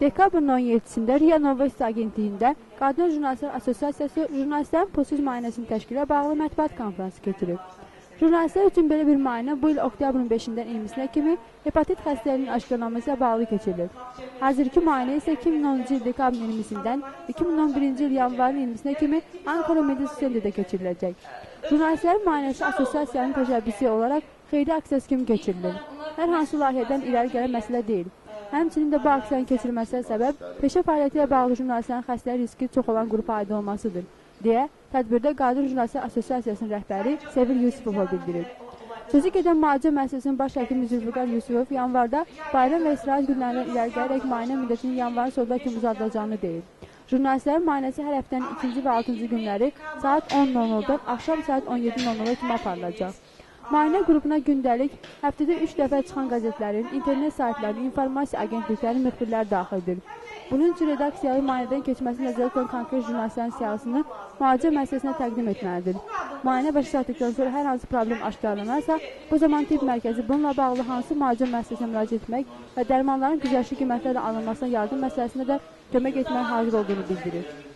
Dekabrın 17-sində RIA Novosti agentliyində Qadın Jurnalistlər Assosiasiyası jurnalistlərin pulsuz müayinəsini təşkilə bağlı mətbuat konfransı keçirib. Jurnalistlər üçün belə bir müayinə bu il oktyabrın 5-dən 20-sinə kimi hepatit xəstəliyinin aşkarlanması ilə bağlı keçirilir. Hazırki müayinə isə 2010-cu il dekabrın 20-sindən 2011-ci il yanvarın 20-sinə kimi Ankara Medis Centerdə keçiriləcək. Jurnalistlərin müayinəsi assosiasiyanın təşəbbüsü olaraq xeyri aksiyası kimi keçirilir. Hər hansı layihədən irəli gələn məsələ deyil. Həmçinin də bu aksiyanın keçirilməsinə səbəb peşə fəaliyyəti ilə bağlı jurnalistlərin xəstəlik riski çox olan qrupa aid olmasıdır, deyə tədbirdə Qadın Jurnalistlər Assosiasiyasının rəhbəri Sevil Yusufova bildirib. Sözü gedən müalicə müəssisəsinin baş həkimi Zülfüqar Yusufov yanvarda bayram və istirahət günlərindən irəli gələrək müayinə müddətinin yanvarın sonuna kimi uzadılacağını deyib. Jurnalistlərin müayinəsi hər həftənin ikinci və altıncı günləri saat 10.00-dan axşam saat 17.00-a kimi aparılacaq. Müayinə qrupuna gündəlik həftədə 3 dəfə çıxan qəzetlərin, internet saytlarının, informasiya agentliklərinin müxbirləri daxildir. Bunun üçün redaksiyalı müayinədən keçməsi nəzərdə tutan konkret jurnalistlərin siyahısını müalicə müəssisəsinə təqdim etməlidir. Müayinə başa çatdıqdan sonra hər hansı problem aşkarlanarsa, bu zaman tibb mərkəzi bununla bağlı hansı müalicə müəssisəsinə müraciət etmək və dərmanların güzəştli qiymətlərlə alınmasına yardım məsələsində də kömək etməyə hazır olduğunu bildirir.